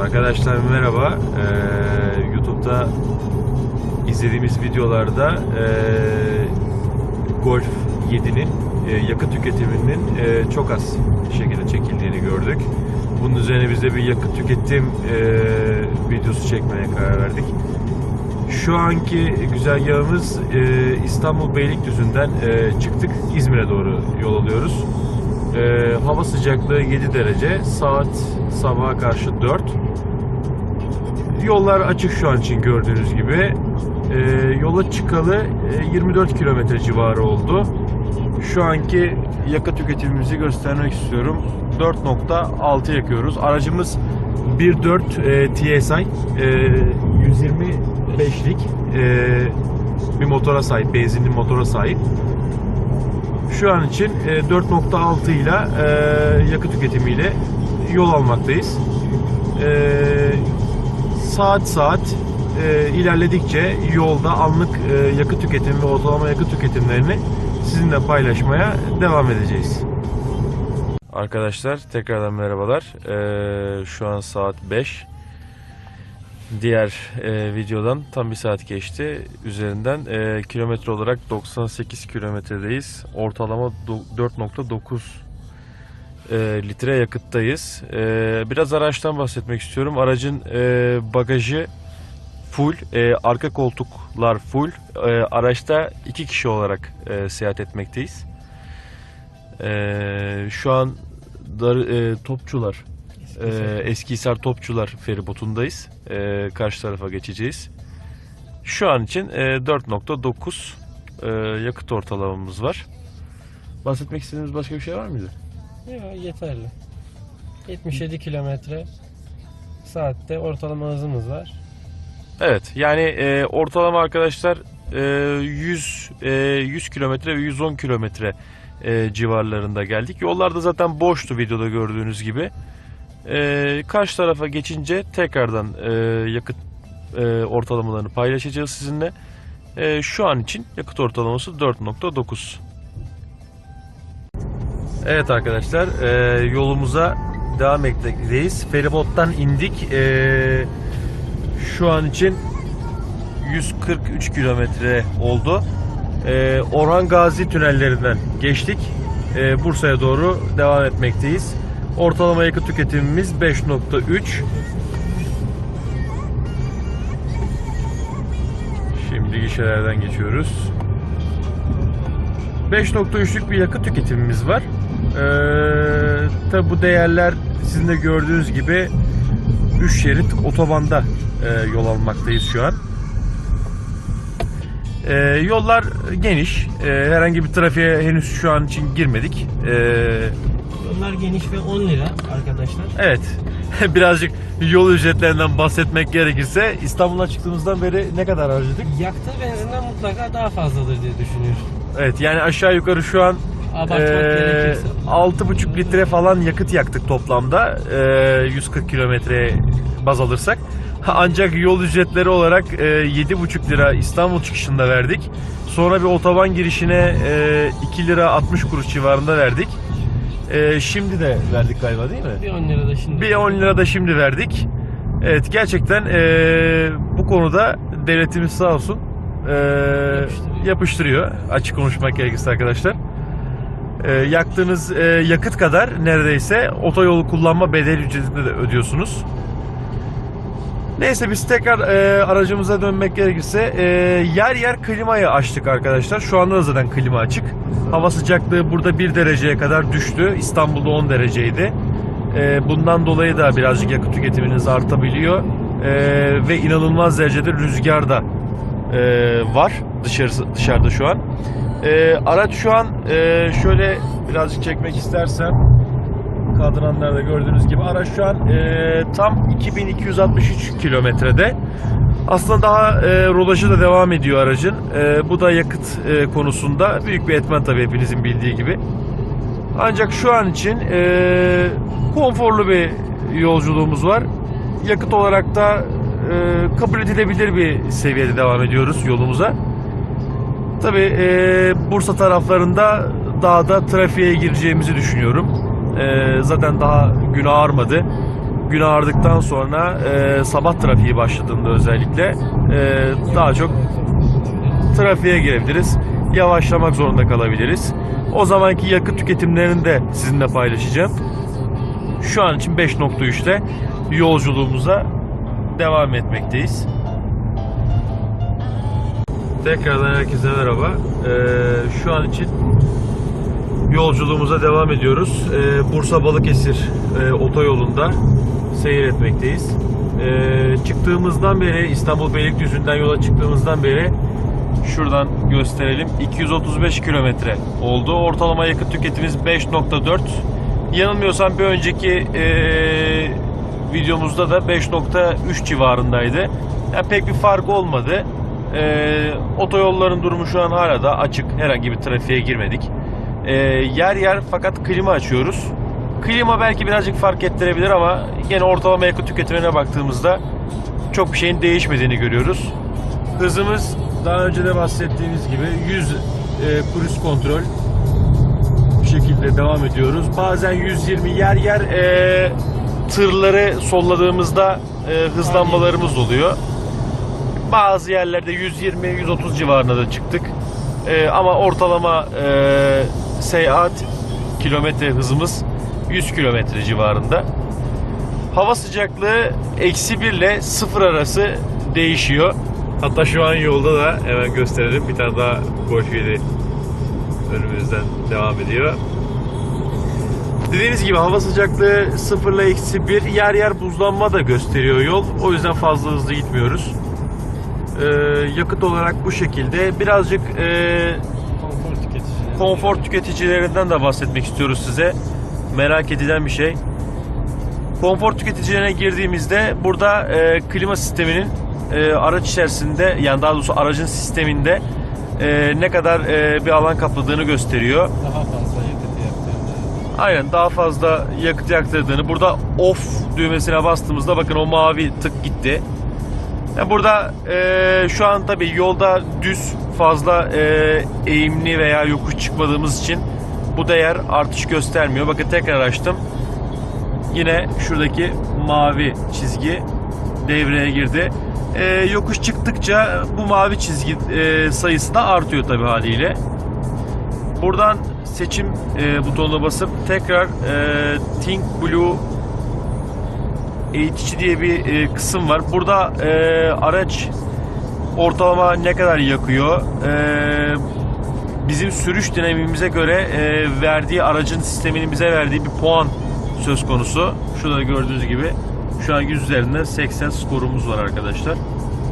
Arkadaşlar merhaba. Ee, YouTube'da izlediğimiz videolarda ee, Golf 7'nin ee, yakıt tüketiminin ee, çok az şekilde çekildiğini gördük. Bunun üzerine biz de bir yakıt tüketim ee, videosu çekmeye karar verdik. Şu anki güzergahımız ee, İstanbul Beylikdüzü'nden ee, çıktık. İzmir'e doğru yol alıyoruz. Ee, hava sıcaklığı 7 derece. Saat sabaha karşı 4. Yollar açık şu an için gördüğünüz gibi. Ee, yola çıkalı e, 24 kilometre civarı oldu. Şu anki yakıt tüketimimizi göstermek istiyorum. 4.6 yakıyoruz. Aracımız 1.4 e, TSI e, 125'lik e, bir motora sahip, benzinli motora sahip. Şu an için e, 4.6 ile e, yakıt tüketimiyle yol almaktayız. E, saat saat e, ilerledikçe yolda anlık e, yakıt tüketimi ve ortalama yakıt tüketimlerini sizinle paylaşmaya devam edeceğiz. Arkadaşlar tekrardan merhabalar. E, şu an saat 5. Diğer e, videodan tam bir saat geçti. Üzerinden e, kilometre olarak 98 kilometredeyiz. Ortalama do- 4.9 e, litre yakıttayız. E, biraz araçtan bahsetmek istiyorum. Aracın e, bagajı full, e, arka koltuklar full. E, araçta iki kişi olarak e, seyahat etmekteyiz. E, şu an dar, e, Topçular, e, Eskihisar Topçular feribotundayız. E, karşı tarafa geçeceğiz. Şu an için e, 4.9 e, yakıt ortalamamız var. Bahsetmek istediğiniz başka bir şey var mıydı? Ya yeterli. 77 kilometre saatte ortalama hızımız var. Evet yani e, ortalama arkadaşlar e, 100 e, 100 kilometre ve 110 kilometre e, civarlarında geldik. Yollarda zaten boştu videoda gördüğünüz gibi. E, karşı tarafa geçince tekrardan e, yakıt e, ortalamalarını paylaşacağız sizinle. E, şu an için yakıt ortalaması 4.9. Evet arkadaşlar e, yolumuza devam etmekteyiz. Feribottan indik. E, şu an için 143 kilometre oldu. Ee, Orhan Gazi tünellerinden geçtik. Ee, Bursa'ya doğru devam etmekteyiz. Ortalama yakıt tüketimimiz 5.3. Şimdi gişelerden geçiyoruz. 5.3'lük bir yakıt tüketimimiz var. Ee, tabi bu değerler sizin de gördüğünüz gibi 3 şerit otobanda e, yol almaktayız şu an. E, yollar geniş. E, herhangi bir trafiğe henüz şu an için girmedik. E, Yollar geniş ve 10 lira arkadaşlar. evet. Birazcık yol ücretlerinden bahsetmek gerekirse İstanbul'a çıktığımızdan beri ne kadar harcadık? Yaktığı benzinden mutlaka daha fazladır diye düşünüyorum. Evet yani aşağı yukarı şu an Abartmak Ee, gerekirse. 6,5 litre falan yakıt yaktık toplamda. Ee, 140 kilometre baz alırsak. Ancak yol ücretleri olarak e, 7,5 lira İstanbul çıkışında verdik. Sonra bir otoban girişine e, 2 lira 60 kuruş civarında verdik. E, şimdi de verdik galiba değil mi? Bir 10 lira da şimdi. Bir 10 lira da şimdi verdik. Evet gerçekten e, bu konuda devletimiz sağ olsun e, Yapıştırıyor. yapıştırıyor. Açık konuşmak gerekirse arkadaşlar. E, yaktığınız e, yakıt kadar neredeyse otoyolu kullanma bedel ücretini de ödüyorsunuz. Neyse biz tekrar e, aracımıza dönmek gerekirse e, yer yer klimayı açtık arkadaşlar. Şu anda da zaten klima açık. Hava sıcaklığı burada 1 dereceye kadar düştü. İstanbul'da 10 dereceydi. E, bundan dolayı da birazcık yakıt tüketiminiz artabiliyor. E, ve inanılmaz derecede rüzgar da e, var dışarısı, dışarıda şu an. E, araç şu an e, şöyle birazcık çekmek istersem kadranlarda gördüğünüz gibi araç şu an e, tam 2263 kilometrede. Aslında daha e, rodajı da devam ediyor aracın. E, bu da yakıt e, konusunda büyük bir etmen tabii hepinizin bildiği gibi. Ancak şu an için e, konforlu bir yolculuğumuz var. Yakıt olarak da e, kabul edilebilir bir seviyede devam ediyoruz yolumuza. Tabii e, Bursa taraflarında daha da trafiğe gireceğimizi düşünüyorum. E, zaten daha gün ağarmadı. gün ağardıktan sonra e, sabah trafiği başladığında özellikle e, daha çok trafiğe girebiliriz. Yavaşlamak zorunda kalabiliriz. O zamanki yakıt tüketimlerini de sizinle paylaşacağım. Şu an için 5.3'te yolculuğumuza devam etmekteyiz. Tekrardan herkese merhaba. Ee, şu an için yolculuğumuza devam ediyoruz. Ee, Bursa Balıkesir e, otoyolunda seyretmekteyiz. Ee, çıktığımızdan beri İstanbul Beylikdüzü'nden yola çıktığımızdan beri şuradan gösterelim 235 kilometre oldu. Ortalama yakıt tüketimimiz 5.4. Yanılmıyorsam bir önceki e, videomuzda da 5.3 civarındaydı. Yani pek bir fark olmadı. E, otoyolların durumu şu an hala da açık. Herhangi bir trafiğe girmedik. E, yer yer fakat klima açıyoruz. Klima belki birazcık fark ettirebilir ama yine ortalama yakıt tüketimine baktığımızda çok bir şeyin değişmediğini görüyoruz. Hızımız daha önce de bahsettiğimiz gibi 100 e, cruise kontrol bu şekilde devam ediyoruz. Bazen 120 yer yer e, tırları solladığımızda e, hızlanmalarımız oluyor. Bazı yerlerde 120-130 civarına da çıktık. E, ama ortalama e, seyahat kilometre hızımız 100 kilometre civarında. Hava sıcaklığı eksi 1 ile 0 arası değişiyor. Hatta şu an yolda da hemen gösterelim. Bir tane daha golf yeri önümüzden devam ediyor. Dediğimiz gibi hava sıcaklığı 0 ile eksi 1 yer yer buzlanma da gösteriyor yol. O yüzden fazla hızlı gitmiyoruz. Ee, yakıt olarak bu şekilde. Birazcık e. konfor tüketicilerinden de bahsetmek istiyoruz size. Merak edilen bir şey. Konfor tüketicilerine girdiğimizde burada e, klima sisteminin e, araç içerisinde yani daha doğrusu aracın sisteminde e, ne kadar e, bir alan kapladığını gösteriyor. Daha fazla yakıt yaktığında. Aynen daha fazla yakıt yaktırdığını. Burada off düğmesine bastığımızda bakın o mavi tık gitti. Yani burada e, şu an tabii yolda düz fazla e, eğimli veya yokuş çıkmadığımız için bu değer artış göstermiyor. Bakın tekrar açtım. Yine şuradaki mavi çizgi devreye girdi. E, yokuş çıktıkça bu mavi çizgi e, sayısı da artıyor tabii haliyle. Buradan seçim e, butonuna basıp tekrar e, Think Blue eğitici diye bir e, kısım var. Burada e, araç ortalama ne kadar yakıyor? E, bizim sürüş deneyimimize göre e, verdiği aracın sisteminin bize verdiği bir puan söz konusu. Şurada gördüğünüz gibi şu an 100 üzerinden 80 skorumuz var arkadaşlar.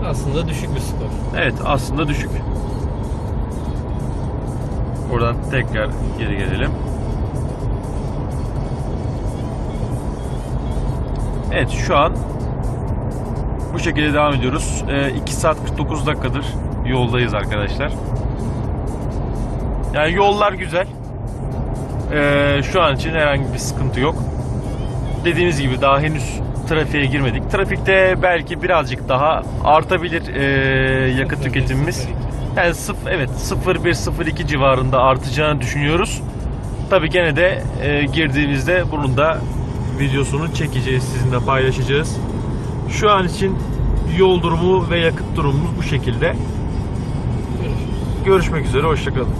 Aslında düşük bir skor. Evet aslında düşük. Buradan tekrar geri gelelim. Evet şu an bu şekilde devam ediyoruz. 2 saat 49 dakikadır yoldayız arkadaşlar. Yani yollar güzel. Ee, şu an için herhangi bir sıkıntı yok. Dediğimiz gibi daha henüz trafiğe girmedik. Trafikte belki birazcık daha artabilir ee, yakıt 0,1, tüketimimiz. 0,2. Yani sıf evet 0.1-0.2 civarında artacağını düşünüyoruz. Tabi gene de e, girdiğimizde bunun da videosunu çekeceğiz, sizinle paylaşacağız. Şu an için yol durumu ve yakıt durumumuz bu şekilde. Görüşmek üzere, hoşçakalın.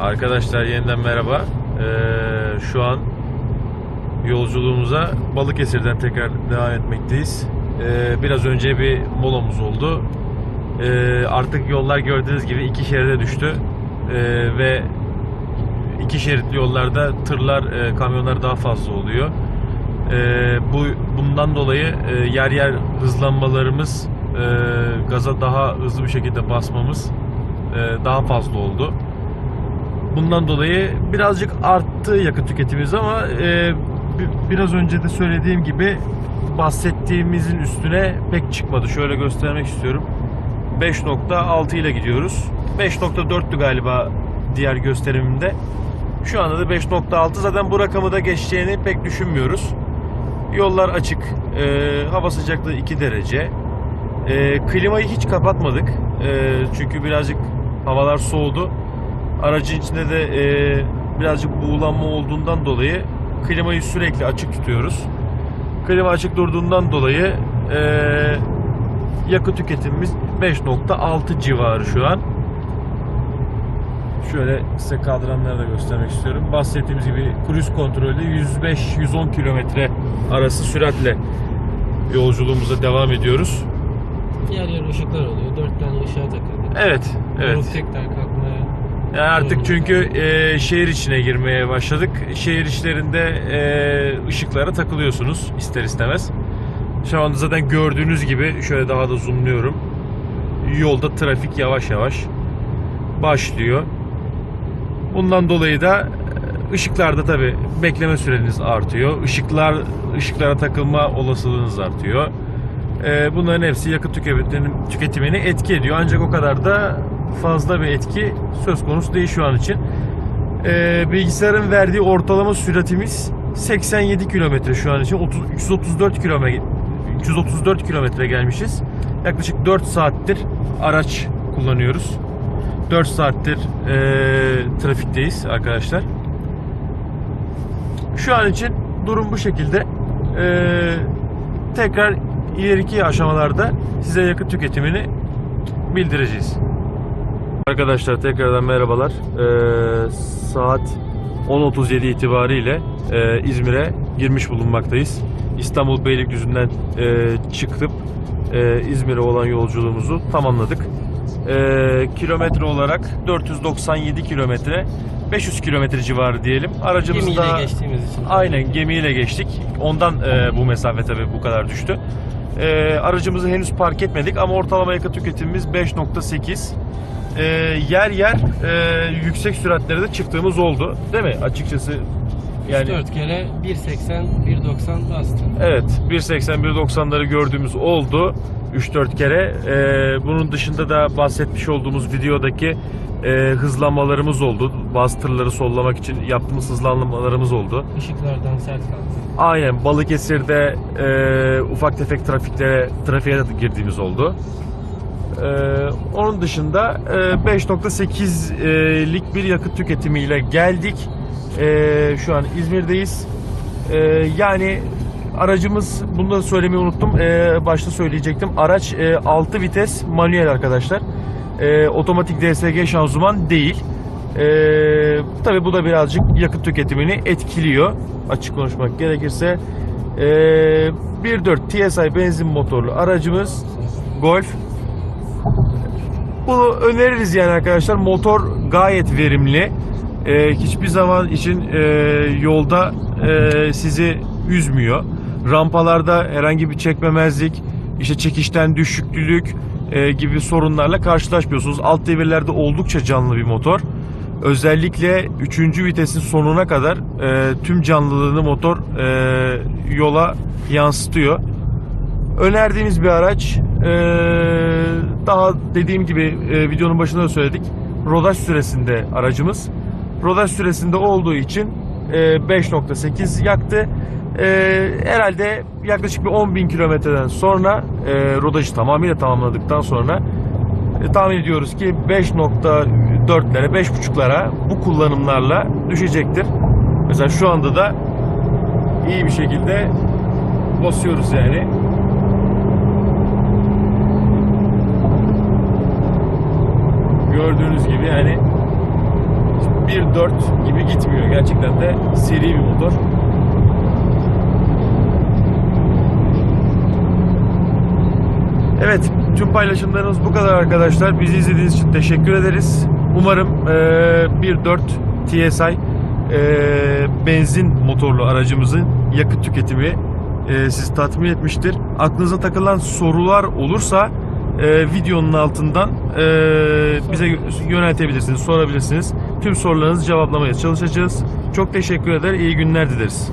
Arkadaşlar yeniden merhaba. Ee, şu an yolculuğumuza Balıkesir'den tekrar devam etmekteyiz. Ee, biraz önce bir molamız oldu. Ee, artık yollar gördüğünüz gibi iki şeride düştü. Ee, ve iki şeritli yollarda tırlar, e, kamyonlar daha fazla oluyor. Ee, bu bundan dolayı e, yer yer hızlanmalarımız, e, gaza daha hızlı bir şekilde basmamız e, daha fazla oldu. Bundan dolayı birazcık arttı yakıt tüketimimiz ama e, bi- biraz önce de söylediğim gibi bahsettiğimizin üstüne pek çıkmadı. Şöyle göstermek istiyorum. 5.6 ile gidiyoruz. 5.4'tü galiba diğer gösterimimde. Şu anda da 5.6 zaten bu rakamı da geçeceğini pek düşünmüyoruz. Yollar açık. E, hava sıcaklığı 2 derece. E, klimayı hiç kapatmadık. E, çünkü birazcık havalar soğudu. Aracın içinde de e, birazcık buğulanma olduğundan dolayı klimayı sürekli açık tutuyoruz. Klima açık durduğundan dolayı e, yakıt tüketimimiz 5.6 civarı şu an. Şöyle size kadranları da göstermek istiyorum. Bahsettiğimiz gibi cruise kontrolde 105-110 kilometre arası süratle yolculuğumuza devam ediyoruz. Yer yer ışıklar oluyor. Dört tane ışığa takıldık. Evet, evet. Durup tekrar kalkmaya. Yani artık çünkü e, şehir içine girmeye başladık. Şehir içlerinde e, ışıklara takılıyorsunuz ister istemez. Şu anda zaten gördüğünüz gibi şöyle daha da zoomluyorum. Yolda trafik yavaş yavaş başlıyor. Bundan dolayı da ışıklarda tabi bekleme süreniz artıyor. Işıklar ışıklara takılma olasılığınız artıyor. E, bunların hepsi yakıt tüketimini etki ediyor. Ancak o kadar da fazla bir etki söz konusu değil şu an için. E, bilgisayarın verdiği ortalama süratimiz 87 kilometre şu an için. 30, 334 kilometre 334 kilometre gelmişiz. Yaklaşık 4 saattir araç kullanıyoruz. 4 saattir e, trafikteyiz arkadaşlar. Şu an için durum bu şekilde. E, tekrar ileriki aşamalarda size yakıt tüketimini bildireceğiz. Arkadaşlar tekrardan merhabalar. E, saat 10.37 itibariyle e, İzmir'e girmiş bulunmaktayız. İstanbul Beylikdüzü'nden e, çıkıp e, İzmir'e olan yolculuğumuzu tamamladık. E, kilometre olarak 497 kilometre 500 kilometre civarı diyelim. Aracımız Gemiyle da geçtiğimiz için. aynen gemiyle geçtik. Ondan e, bu mesafe tabii bu kadar düştü. E, aracımızı henüz park etmedik ama ortalama yakıt tüketimimiz 5.8. E, yer yer e, yüksek süratlere de çıktığımız oldu. Değil mi? Açıkçası yani 4 kere 1.80, 1.90 bastı. Evet 1.80-1.90'ları gördüğümüz oldu 3-4 kere. Ee, bunun dışında da bahsetmiş olduğumuz videodaki e, hızlanmalarımız oldu. Bazı tırları sollamak için yaptığımız hızlanmalarımız oldu. Işıklardan sert kalktı. Aynen Balıkesir'de e, ufak tefek trafiklere trafiğe de girdiğimiz oldu. E, onun dışında e, 5.8'lik bir yakıt tüketimiyle geldik. E, şu an İzmir'deyiz. E, yani aracımız, bunu da söylemeyi unuttum. E, başta söyleyecektim. Araç e, 6 vites manuel arkadaşlar. E, otomatik DSG şanzıman değil. E, tabii bu da birazcık yakıt tüketimini etkiliyor. Açık konuşmak gerekirse. E, 1.4 TSI benzin motorlu aracımız Golf. Bunu öneririz yani arkadaşlar. Motor gayet verimli. E, hiçbir zaman için e, yolda e, sizi üzmüyor. Rampalarda herhangi bir çekmemezlik, işte çekişten düşüklülük e, gibi sorunlarla karşılaşmıyorsunuz. Alt devirlerde oldukça canlı bir motor. Özellikle 3. vitesin sonuna kadar e, tüm canlılığını motor e, yola yansıtıyor. Önerdiğimiz bir araç. E, daha dediğim gibi e, videonun başında da söyledik. Rodaj süresinde aracımız. Rodaj süresinde olduğu için e, 5.8 yaktı. E, herhalde yaklaşık bir 10.000 kilometreden sonra e, rodajı tamamıyla tamamladıktan sonra e, tahmin ediyoruz ki 5.4'lere 5.5'lara bu kullanımlarla düşecektir. Mesela şu anda da iyi bir şekilde basıyoruz yani. Gördüğünüz gibi yani 1.4 gibi gitmiyor. Gerçekten de seri bir motor. Evet, tüm paylaşımlarımız bu kadar arkadaşlar. Bizi izlediğiniz için teşekkür ederiz. Umarım e, 1.4 TSI e, benzin motorlu aracımızın yakıt tüketimi e, sizi tatmin etmiştir. Aklınıza takılan sorular olursa e, videonun altından e, bize yöneltebilirsiniz, sorabilirsiniz. Tüm sorularınızı cevaplamaya çalışacağız. Çok teşekkür eder, iyi günler dileriz.